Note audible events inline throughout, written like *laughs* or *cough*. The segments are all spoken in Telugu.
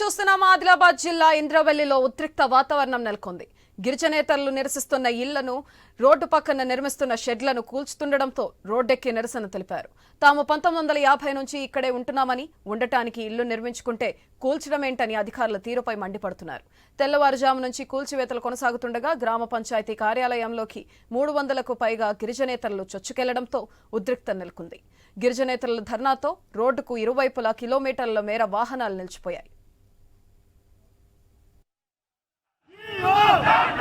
చూస్తున్నాం ఆదిలాబాద్ జిల్లా ఇంద్రవెల్లిలో ఉద్రిక్త వాతావరణం నెలకొంది. గిరిజనేతరులు నిరసిస్తున్న ఇళ్ళను రోడ్డు పక్కన నిర్మిస్తున్న షెడ్లను కూల్చుతుండటంతో రోడ్డెక్కి నిరసన తెలిపారు. తాము పంతొమ్మిది వందల యాభై నుంచి ఇక్కడే ఉంటున్నామని ఉండటానికి ఇల్లు నిర్మించుకుంటే కూల్చడమేంటని అధికారుల తీరుపై మండిపడుతున్నారు. తెల్లవారుజాము నుంచి కూల్చివేతలు కొనసాగుతుండగా గ్రామ పంచాయతీ కార్యాలయంలోకి మూడు వందలకు పైగా గిరిజనేతరులు చొచ్చుకెళ్ళడంతో ఉద్రిక్త నెలకొంది. గిరిజనేతరుల ధర్నాతో రోడ్డుకు ఇరువైపులా కిలోమీటర్ల మేర వాహనాలు నిలిచిపోయాయి. Amen. *laughs*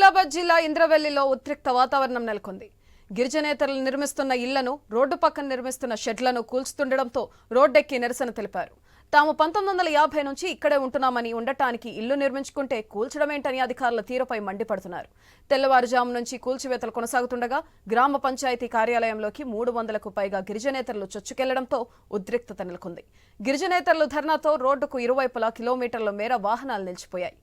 ఆదిలాబాద్ జిల్లా ఇంద్రవెల్లిలో ఉద్రిక్త వాతావరణం నెలకొంది. గిరిజనేతరులు నిర్మిస్తున్న ఇళ్ళను రోడ్డు పక్కన నిర్మిస్తున్న షెడ్లను కూల్చుతుండటంతో రోడ్డెక్కి నిరసన తెలిపారు. తాము పంతొమ్మిది వందల యాభై నుంచి ఇక్కడే ఉంటున్నామని ఉండటానికి ఇల్లు నిర్మించుకుంటే కూల్చడమేంటని అధికారుల తీరుపై మండిపడుతున్నారు. తెల్లవారుజాము నుంచి కూల్చివేతలు కొనసాగుతుండగా గ్రామ పంచాయతీ కార్యాలయంలోకి మూడు వందలకు పైగా గిరిజనేతరులు చొచ్చుకెళ్ళడంతో ఉద్రిక్తత నెలకొంది. గిరిజనేతరులు ధర్నాతో రోడ్డుకు ఇరువైపులా కిలోమీటర్ల మేర వాహనాలు నిలిచిపోయాయి.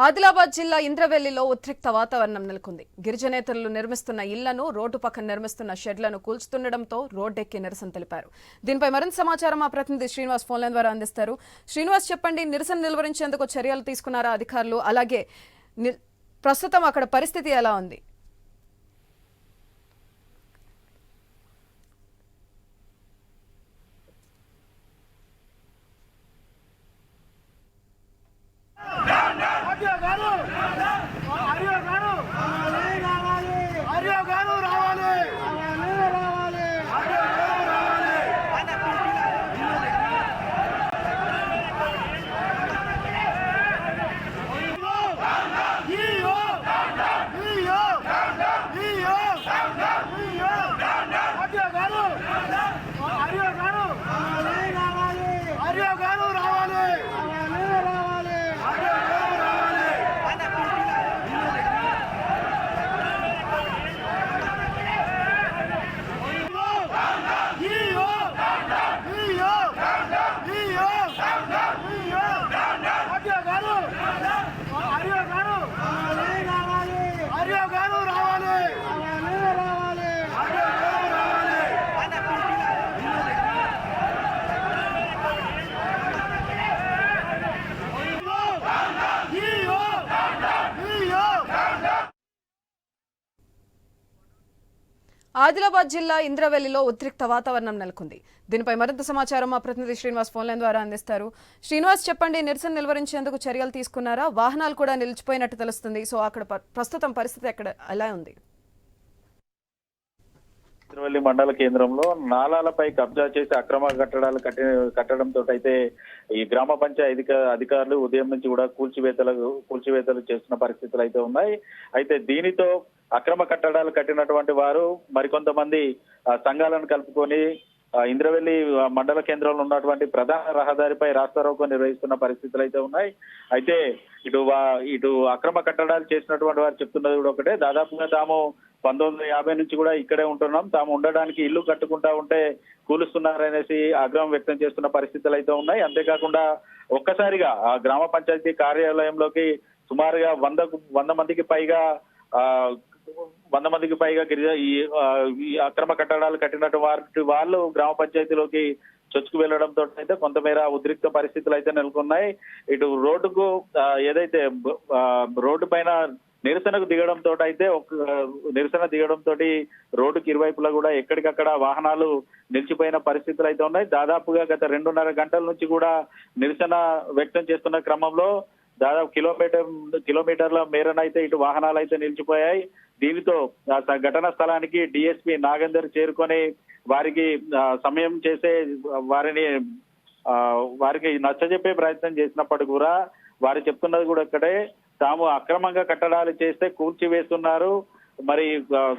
ఆదిలాబాద్ జిల్లా ఇంద్రవెల్లిలో ఉద్రిక్త వాతావరణం నెలకొంది. గిరిజనేతరులు నిర్మిస్తున్న ఇళ్ళను రోడ్డు పక్కన నిర్మిస్తున్న షెడ్లను కూల్చుతుండటంతో రోడ్డెక్కి నిరసన తెలిపారు. దీనిపై మరింత సమాచారం మా ప్రతినిధి శ్రీనివాస్ ఫోన్ల ద్వారా అందిస్తారు. శ్రీనివాస్ చెప్పండి నిరసన నిలువరించేందుకు చర్యలు తీసుకున్నారా అధికారులు? అలాగే ని- ప్రస్తుతం అక్కడ పరిస్థితి ఎలా ఉంది? ఆదిలాబాద్ జిల్లా ఇంద్రవెల్లిలో ఉద్రిక్త వాతావరణం నెలకొంది. దీనిపై మరింత సమాచారం మా ప్రతినిధి శ్రీనివాస్ ఫోన్ లైన్ ద్వారా అందిస్తారు. శ్రీనివాస్ చెప్పండి నిరసన నిలువరించేందుకు చర్యలు తీసుకున్నారా? వాహనాలు కూడా నిలిచిపోయినట్టు తెలుస్తుంది. సో అక్కడ ప్రస్తుతం పరిస్థితి ఎక్కడ ఎలా ఉంది? తిరువల్లి మండల కేంద్రంలో నాలాలపై కబ్జా చేసి అక్రమ కట్టడాలు కట్టి కట్టడంతో అయితే ఈ గ్రామ పంచాయతీ అధికారులు ఉదయం నుంచి కూడా కూల్చివేతలు కూల్చివేతలు చేస్తున్న పరిస్థితులు అయితే ఉన్నాయి. అయితే దీనితో అక్రమ కట్టడాలు కట్టినటువంటి వారు మరికొంతమంది సంఘాలను కలుపుకొని ఇంద్రవెల్లి మండల కేంద్రంలో ఉన్నటువంటి ప్రధాన రహదారిపై రాస్తారోకో నిర్వహిస్తున్న పరిస్థితులు అయితే ఉన్నాయి. అయితే ఇటు వా- ఇటు అక్రమ కట్టడాలు చేసినటువంటి వారు చెప్తున్నది కూడా ఒకటే. దాదాపుగా తాము పంతొమ్మిది వందల యాభై నుంచి కూడా ఇక్కడే ఉంటున్నాం. తాము ఉండడానికి ఇల్లు కట్టుకుంటా ఉంటే కూలుస్తున్నారనేసి ఆగ్రహం వ్యక్తం చేస్తున్న పరిస్థితులు అయితే ఉన్నాయి. అంతేకాకుండా ఒక్కసారిగా ఆ గ్రామ పంచాయతీ కార్యాలయంలోకి సుమారుగా వంద వంద మందికి పైగా ఆ వంద మందికి పైగా గిరిజ ఈ అక్రమ కట్టడాలు కట్టినట్టు వారి వాళ్ళు గ్రామ పంచాయతీలోకి చొచ్చుకు వెళ్ళడంతో అయితే కొంతమేర ఉద్రిక్త పరిస్థితులు అయితే నెలకొన్నాయి. ఇటు రోడ్డుకు ఏదైతే రోడ్డు పైన నిరసనకు దిగడంతో అయితే ఒక నిరసన దిగడంతో రోడ్డుకి ఇరువైపులా కూడా ఎక్కడికక్కడ వాహనాలు నిలిచిపోయిన పరిస్థితులు అయితే ఉన్నాయి. దాదాపుగా గత రెండున్నర గంటల నుంచి కూడా నిరసన వ్యక్తం చేస్తున్న క్రమంలో దాదాపు కిలోమీటర్ కిలోమీటర్ల మేరనైతే అయితే ఇటు వాహనాలు అయితే నిలిచిపోయాయి. దీనితో ఘటనా స్థలానికి డిఎస్పీ నాగేందర్ చేరుకొని వారికి సమయం చేసే వారిని వారికి నచ్చజెప్పే ప్రయత్నం చేసినప్పటికీ కూడా వారు చెప్తున్నది కూడా ఇక్కడే. తాము అక్రమంగా కట్టడాలు చేస్తే కూల్చివేస్తున్నారు. మరి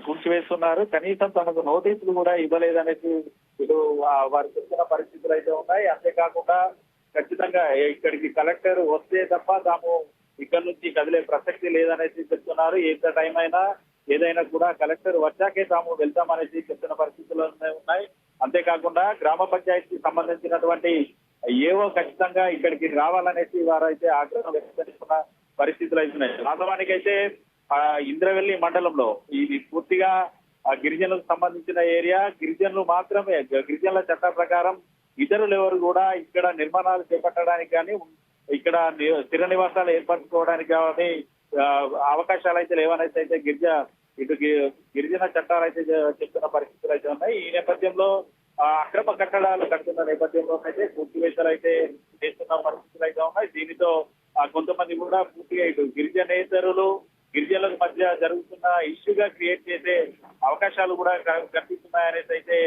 కూల్చివేస్తున్నారు. కనీసం తమకు నోటీసులు కూడా ఇవ్వలేదనేసి ఇప్పుడు వారు చెప్తున్న పరిస్థితులు అయితే ఉన్నాయి. అంతేకాకుండా ఖచ్చితంగా ఇక్కడికి కలెక్టర్ వస్తే తప్ప తాము ఇక్కడ నుంచి కదిలే ప్రసక్తి లేదనేసి చెప్తున్నారు. ఎంత టైం అయినా ఏదైనా కూడా కలెక్టర్ వచ్చాకే తాము వెళ్తామనేసి చెప్తున్న పరిస్థితులు ఉన్నాయి. అంతేకాకుండా గ్రామ పంచాయతీకి సంబంధించినటువంటి ఏవో ఖచ్చితంగా ఇక్కడికి రావాలనేసి వారైతే ఆగ్రహం వ్యక్తం చేస్తున్నారు పరిస్థితులు అవుతున్నాయి వాస్తవానికి అయితే ఇంద్రవెల్లి మండలంలో ఇది పూర్తిగా గిరిజనులకు సంబంధించిన ఏరియా. గిరిజనులు మాత్రమే గిరిజనుల చట్ట ప్రకారం ఇతరులు ఎవరు కూడా ఇక్కడ నిర్మాణాలు చేపట్టడానికి కానీ ఇక్కడ స్థిర నివాసాలు ఏర్పరచుకోవడానికి కానీ అవకాశాలు అయితే లేవనైతే అయితే గిరిజ ఇటు గిరిజన చట్టాలు అయితే చెప్తున్న పరిస్థితులు అయితే ఉన్నాయి. ఈ నేపథ్యంలో అక్రమ కట్టడాలు కడుతున్న నేపథ్యంలో అయితే కూర్చివేతలు అయితే చేస్తున్న పరిస్థితులు అయితే ఉన్నాయి దీనితో ఆ, కొంతమంది కూడా పూర్తిగా ఇటు గిరిజనేతరులు గిరిజనుల మధ్య జరుగుతున్న ఇష్యూగా క్రియేట్ చేసే అవకాశాలు కూడా కనిపిస్తున్నాయనేసి అయితే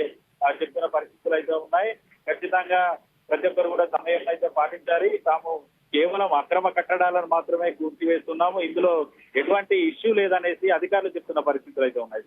ఆ, చెప్తున్న పరిస్థితులు అయితే ఉన్నాయి. ఖచ్చితంగా ప్రతి ఒక్కరు కూడా సమయం అయితే పాటించాలి. తాము కేవలం అక్రమ కట్టడాలను మాత్రమే కూర్చివేస్తున్నాము ఇందులో ఎటువంటి ఇష్యూ లేదనేసి అధికారులు చెప్తున్న పరిస్థితులు అయితే ఉన్నాయి.